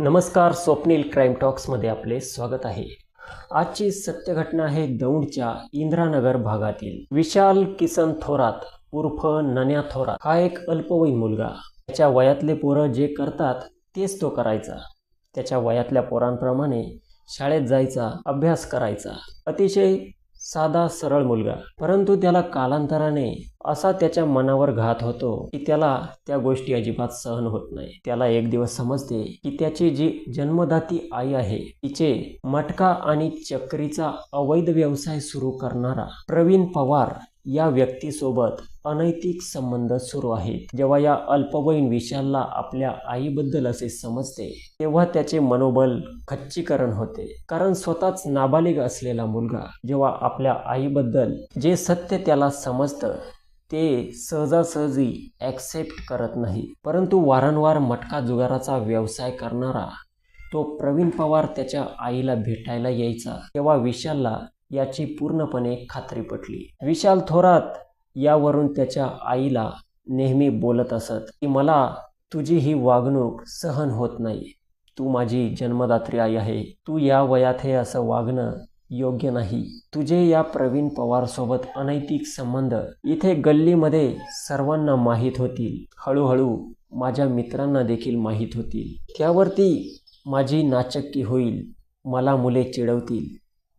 नमस्कार स्वप्नील क्राईम टॉक्समध्ये आपले स्वागत आहे. आजची सत्य घटना आहे दौंडच्या इंद्रानगर भागातील. विशाल किसन थोरात उर्फ नन्या थोरात. हा एक अल्पवयीन मुलगा. त्याच्या वयातले पोरं जे करतात तेच तो करायचा. त्याच्या वयातल्या पोरांप्रमाणे शाळेत जायचा अभ्यास करायचा. अतिशय साधा सरळ मुलगा. परंतु त्याला कालांतराने असा त्याच्या मनावर घात होतो की त्याला त्या गोष्टी अजिबात सहन होत नाही. त्याला एक दिवस समजते की त्याची जी जन्मदाती आई आहे तिचे मटका आणि चक्रीचा अवैध व्यवसाय सुरू करणारा प्रवीण पवार या व्यक्तीसोबत अनैतिक संबंध सुरू आहेत. जेव्हा या अल्पवयीन विशालला आपल्या आईबद्दल असे समजते तेव्हा त्याचे मनोबल खच्चीकरण होते. कारण स्वतःच नाबालिग असलेला मुलगा जेव्हा आपल्या आईबद्दल जे सत्य त्याला समजतं ते सहजासहजी ॲक्सेप्ट करत नाही. परंतु वारंवार मटका जुगाराचा व्यवसाय करणारा तो प्रवीण पवार त्याच्या आईला भेटायला यायचा तेव्हा विशालला याची पूर्णपणे खात्री पटली. विशाल थोरात यावरून त्याच्या आईला नेहमी बोलत असत की मला तुझी ही वागणूक सहन होत नाही. तू माझी जन्मदात्री आई आहे. तू या वयात हे असं वागणं योग्य नाही. तुझे या प्रवीण पवारसोबत अनैतिक संबंध इथे गल्लीमध्ये सर्वांना माहीत होतील. हळूहळू माझ्या मित्रांना देखील माहीत होतील. त्यावरती माझी नाचक्की होईल. मला मुले चिडवतील.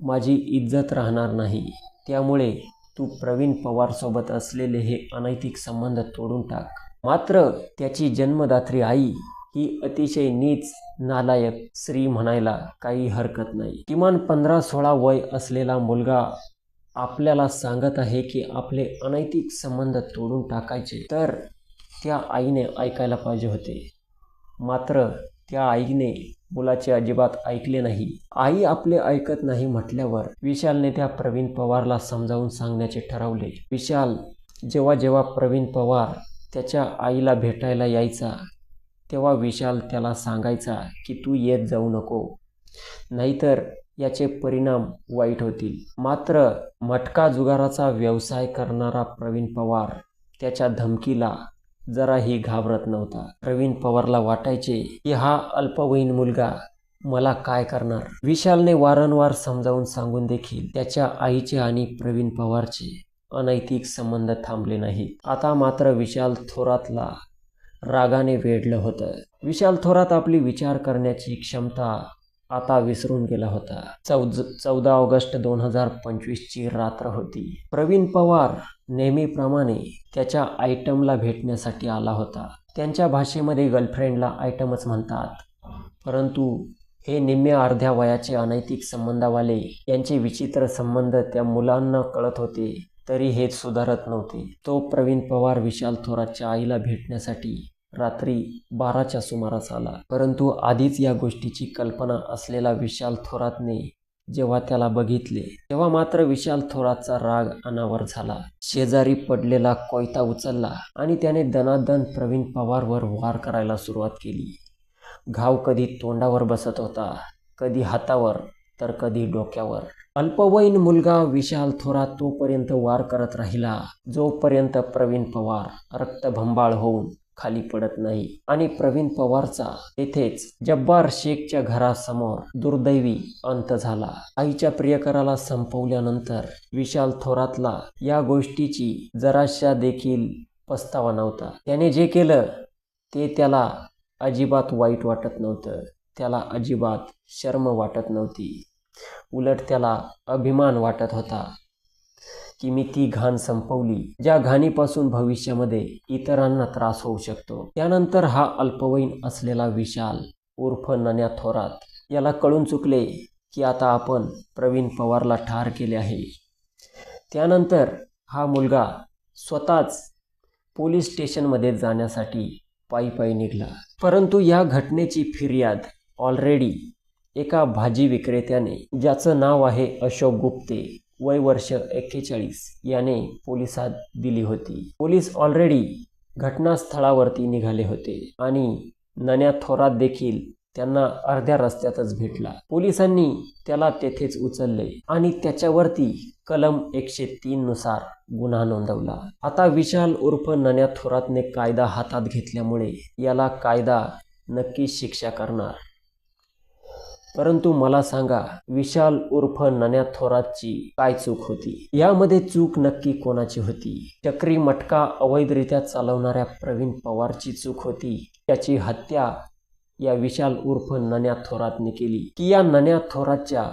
माझी इज्जत राहणार नाही. त्यामुळे तू प्रवीण पवारसोबत असलेले हे अनैतिक संबंध तोडून टाक. मात्र त्याची जन्मदात्री आई ही अतिशय नीच नालायक स्त्री म्हणायला काही हरकत नाही. किमान पंधरा सोळा वय असलेला मुलगा आपल्याला सांगत आहे की आपले अनैतिक संबंध तोडून टाकायचे तर त्या आईने ऐकायला पाहिजे होते. मात्र त्या आईने मुलाचे अजिबात ऐकले नाही. आई आपले ऐकत नाही म्हटल्यावर विशालने त्या प्रवीण पवारला समजावून सांगण्याचे ठरवले. विशाल जेव्हा जेव्हा प्रवीण पवार त्याच्या आईला भेटायला यायचा तेव्हा विशाल त्याला सांगायचा की तू येत जाऊ नको. नाहीतर याचे परिणाम वाईट होतील. मात्र मटका जुगाराचा व्यवसाय करणारा प्रवीण पवार त्याच्या धमकीला जराही घाबरत नव्हता. प्रवीण पवारला वाटायचे की हा अल्पवयीन मुलगा मला काय करणार? विशालने वारंवार समजावून सांगून देखील त्याच्या आईचे आणि प्रवीण पवारचे अनैतिक संबंध थांबले नाहीत. आता मात्र विशाल थोरातला रागाने वेढलं होतं. विशाल थोरात आपली विचार करण्याची क्षमता आता विसरून गेला होता. चौद चौदा ऑगस्ट दोन हजार पंचवीसची रात्र होती. प्रवीण पवार नेहमीप्रमाणे त्याच्या आयटमला भेटण्यासाठी आला होता. त्यांच्या भाषेमध्ये गर्लफ्रेंडला आयटमच म्हणतात. परंतु हे निम्म्या अर्ध्या वयाचे अनैतिक संबंधावाले यांचे विचित्र संबंध त्या मुलांना कळत होते तरी हेच सुधारत नव्हते. तो प्रवीण पवार विशाल थोरातच्या आईला भेटण्यासाठी रात्री बाराच्या सुमारास आला. परंतु आधीच या गोष्टीची कल्पना असलेला विशाल थोरातने जेव्हा त्याला बघितले तेव्हा मात्र विशाल थोरातचा राग अनावर झाला. शेजारी पडलेला कोयता उचलला आणि त्याने दनादन प्रवीण पवारवर वार करायला सुरुवात केली. घाव कधी तोंडावर बसत होता कधी हातावर तर कधी डोक्यावर. अल्पवयीन मुलगा विशाल थोरात तोपर्यंत वार करत राहिला जोपर्यंत प्रवीण पवार रक्तभंबाळ होऊन खाली पडत नाही. आणि प्रवीण पवारचा तेथेच जब्बार शेखच्या घरासमोर दुर्दैवी अंत झाला. आईच्या प्रियकराला संपवल्यानंतर विशाल थोरातला या गोष्टीची जराशा देखील पस्तावा नव्हता. त्याने जे केलं ते त्याला अजिबात वाईट वाटत नव्हतं. त्याला अजिबात शर्म वाटत नव्हती. उलट त्याला अभिमान वाटत होता. की मी ती घाण संपवली ज्या घाणीपासून भविष्यामध्ये इतरांना त्रास होऊ शकतो. त्यानंतर हा अल्पवयीन असलेला विशाल उर्फ नन्या थोरात याला कळून चुकले की आता आपण प्रवीण पवारला ठार केले आहे. त्यानंतर हा मुलगा स्वतःच पोलीस स्टेशनमध्ये जाण्यासाठी पायी पायी निघाला. परंतु या घटनेची फिर्याद ऑलरेडी एका भाजी विक्रेत्याने ज्याचं नाव आहे अशोक गुप्ते वय वर्ष एक्केचाळीस याने पोलिसात दिली होती. पोलीस ऑलरेडी घटनास्थळावरती निघाले होते आणि नन्या थोरात देखील त्यांना अर्ध्या रस्त्यातच भेटला. पोलिसांनी त्याला तेथेच उचलले आणि त्याच्यावरती कलम एकशे तीन नुसार गुन्हा नोंदवला. आता विशाल उर्फ नन्या थोरातने कायदा हातात घेतल्यामुळे याला कायदा नक्कीच शिक्षा करणार. परंतु मला सांगा विशाल उर्फ नन्या थोरातची काय चूक होती? यामध्ये चूक नक्की कोणाची होती? चक्री मटका अवैधरित्या चालवणाऱ्या प्रवीण पवारची चूक होती? त्याची हत्या या विशाल उर्फ नन्या थोरातने केली. की या नन्या थोरातच्या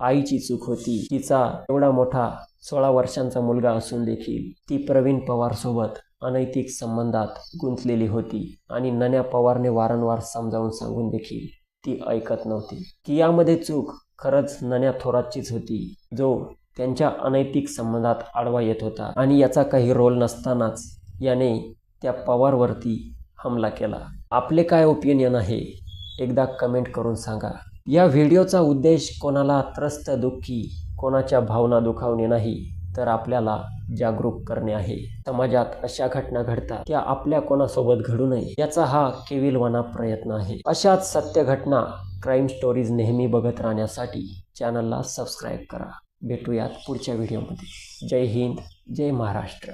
आईची चूक होती तिचा एवढा मोठा सोळा वर्षांचा मुलगा असून देखील ती प्रवीण पवार सोबत अनैतिक संबंधात गुंतलेली होती आणि नन्या पवारने वारंवार समजावून सांगून देखील ती ऐकत नव्हती. की यामध्ये चूक खरंच नन्या थोरातचीच होती जो त्यांच्या अनैतिक संबंधात आडवा येत होता. आणि याचा काही रोल नसतानाच याने त्या पवारवरती हमला केला. आपले काय ओपिनियन आहे? एकदा कमेंट करून सांगा. या व्हिडिओचा उद्देश कोणाला त्रस्त दुःखी कोणाच्या भावना दुखावणे नाही तर आपल्याला जागरूक करणे आहे. समाजात अशा घटना घडतात त्या आपल्या कोणासोबत घडू नये याचा हा केविलवाना प्रयत्न आहे. अशाच सत्य घटना क्राईम स्टोरीज नेहमी बघत राहण्यासाठी चॅनलला सबस्क्राईब करा. भेटूयात पुढच्या व्हिडिओमध्ये जय हिंद जय महाराष्ट्र.